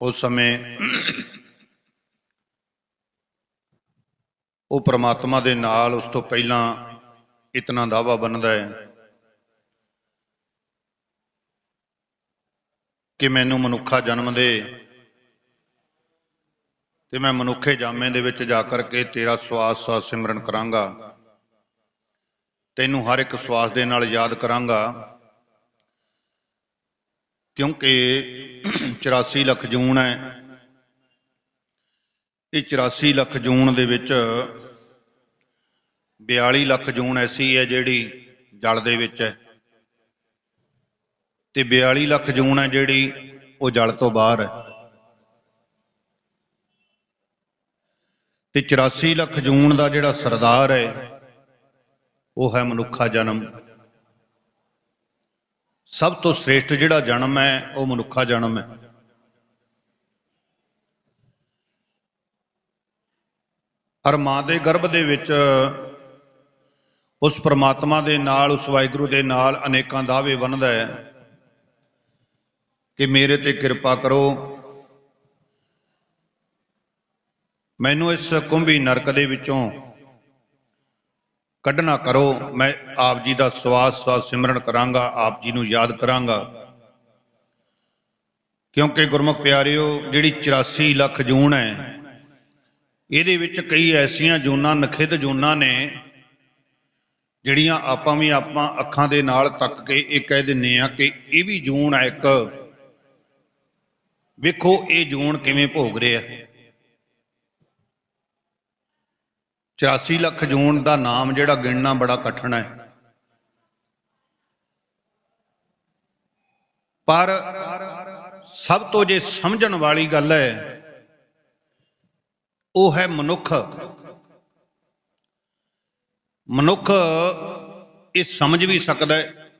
ਉਸ ਸਮੇਂ ਉਹ ਪ੍ਰਮਾਤਮਾ ਦੇ ਨਾਲ ਉਸ ਤੋਂ ਪਹਿਲਾਂ ਇਤਨਾ ਦਾਵਾ ਬਣਦਾ ਹੈ ਕਿ ਮੈਨੂੰ ਮਨੁੱਖਾ ਜਨਮ ਦੇ ਤੇ ਮੈਂ ਮਨੁੱਖੇ ਜਾਮੇ ਦੇ ਵਿੱਚ ਜਾ ਕਰਕੇ ਤੇਰਾ ਸਵਾਸ ਸਵਾਸ ਸਿਮਰਨ ਕਰਾਂਗਾ। ਤੈਨੂੰ ਹਰ ਇੱਕ ਸਵਾਸ ਦੇ ਨਾਲ ਯਾਦ ਕਰਾਂਗਾ। ਕਿਉਂਕਿ 84 ਲੱਖ ਜੂਨ ਹੈ। ਇਹ 84 ਲੱਖ ਜੂਨ ਦੇ ਵਿੱਚ 42 ਲੱਖ ਜੂਨ ਐਸੀ ਹੈ ਜਿਹੜੀ ਜਲ ਦੇ ਵਿੱਚ ਹੈ। ਤੇ 42 ਲੱਖ ਜੂਨ ਹੈ ਜਿਹੜੀ ਉਹ ਜਲ ਤੋਂ ਬਾਹਰ ਹੈ। ਤੇ 84 ਲੱਖ ਜੂਨ ਦਾ ਜਿਹੜਾ ਸਰਦਾਰ ਹੈ, ਉਹ ਹੈ ਮਨੁੱਖਾ ਜਨਮ। ਸਭ ਤੋਂ ਸ੍ਰੇਸ਼ਟ ਜਿਹੜਾ ਜਨਮ ਹੈ, ਉਹ ਮਨੁੱਖਾ ਜਨਮ ਹੈ। ਔਰ ਮਾਂ ਦੇ ਗਰਭ ਦੇ ਵਿੱਚ ਉਸ ਪ੍ਰਮਾਤਮਾ ਦੇ ਨਾਲ, ਉਸ ਵਾਹਿਗੁਰੂ ਦੇ ਨਾਲ ਅਨੇਕਾਂ ਦਾਅਵੇ ਬਣਦਾ ਹੈ ਕਿ ਮੇਰੇ ਤੇ ਕਿਰਪਾ ਕਰੋ। ਮੈਨੂੰ ਇਸ ਕੁੰਭੀ ਨਰਕ ਦੇ ਵਿੱਚੋਂ ਕੱਢਣਾ ਕਰੋ, ਮੈਂ ਆਪ ਜੀ ਦਾ ਸਵਾਸ ਸਵਾਸ ਸਿਮਰਨ ਕਰਾਂਗਾ, ਆਪ ਜੀ ਨੂੰ ਯਾਦ ਕਰਾਂਗਾ। ਕਿਉਂਕਿ ਗੁਰਮੁਖ ਪਿਆਰਿਓ, ਜਿਹੜੀ 84 ਲੱਖ ਜੂਨ ਹੈ, ਇਹਦੇ ਵਿੱਚ ਕਈ ਐਸੀਆਂ ਜੂਨਾਂ, ਨਖਿੱਧ ਜੂਨਾਂ ਨੇ, ਜਿਹੜੀਆਂ ਆਪਾਂ ਵੀ ਆਪਾਂ ਅੱਖਾਂ ਦੇ ਨਾਲ ਤੱਕ ਕੇ ਇਹ ਕਹਿ ਦਿੰਨੇ ਆ ਕਿ ਇਹ ਵੀ ਜੂਨ ਹੈ ਇੱਕ। ਵੇਖੋ ਇਹ ਜੂਨ ਕਿਵੇਂ ਭੋਗ ਰਿਹਾ। 84 ਲੱਖ ਜੂਨ ਦਾ ਨਾਮ ਜਿਹੜਾ ਗਿਣਨਾ ਬੜਾ ਕਠਿਨ ਹੈ। ਪਰ ਸਭ ਤੋਂ ਜੇ ਸਮਝਣ ਵਾਲੀ ਗੱਲ ਹੈ, ਉਹ ਹੈ ਮਨੁੱਖ। ਮਨੁੱਖ ਇਹ ਸਮਝ ਵੀ ਸਕਦਾ ਹੈ,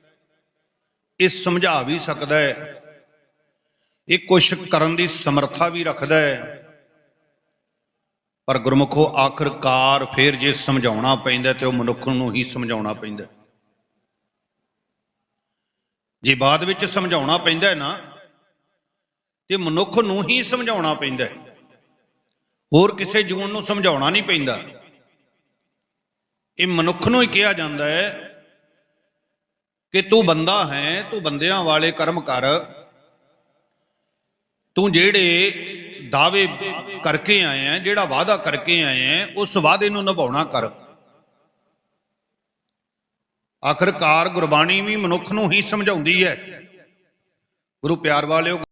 ਇਹ ਸਮਝਾ ਵੀ ਸਕਦਾ ਹੈ, ਇਹ ਕੁਛ ਕਰਨ ਦੀ ਸਮਰੱਥਾ ਵੀ ਰੱਖਦਾ ਹੈ। ਪਰ ਗੁਰਮੁਖੋ ਆਖਰਕਾਰ ਫਿਰ ਜੇ ਸਮਝਾਉਣਾ ਪੈਂਦਾ ਤੇ ਉਹ ਮਨੁੱਖ ਨੂੰ ਹੀ ਸਮਝਾਉਣਾ ਪੈਂਦਾ। ਜੇ ਬਾਅਦ ਵਿੱਚ ਸਮਝਾਉਣਾ ਪੈਂਦਾ ਹੈ ਨਾ, ਤੇ ਮਨੁੱਖ ਨੂੰ ਹੀ ਸਮਝਾਉਣਾ ਪੈਂਦਾ। ਹੋਰ ਕਿਸੇ ਜੂਨ ਨੂੰ ਸਮਝਾਉਣਾ ਨਹੀਂ ਪੈਂਦਾ। ਇਹ ਮਨੁੱਖ ਨੂੰ ਹੀ ਕਿਹਾ ਜਾਂਦਾ ਹੈ ਕਿ ਤੂੰ ਬੰਦਾ ਹੈ, ਤੂੰ ਬੰਦਿਆਂ ਵਾਲੇ ਕਰਮ ਕਰ। ਤੂੰ ਜਿਹੜੇ ਦਾਅਵੇ ਕਰਕੇ ਆਏ ਆ, ਜਿਹੜਾ ਵਾਅਦਾ ਕਰਕੇ ਆਏ ਆ, ਉਸ ਵਾਅਦੇ ਨੂੰ ਨਿਭਾਉਣਾ ਕਰ। ਆਖਰਕਾਰ ਗੁਰਬਾਣੀ ਵੀ ਮਨੁੱਖ ਨੂੰ ਹੀ ਸਮਝਾਉਂਦੀ ਹੈ। ਗੁਰੂ ਪਿਆਰ ਵਾਲਿਓ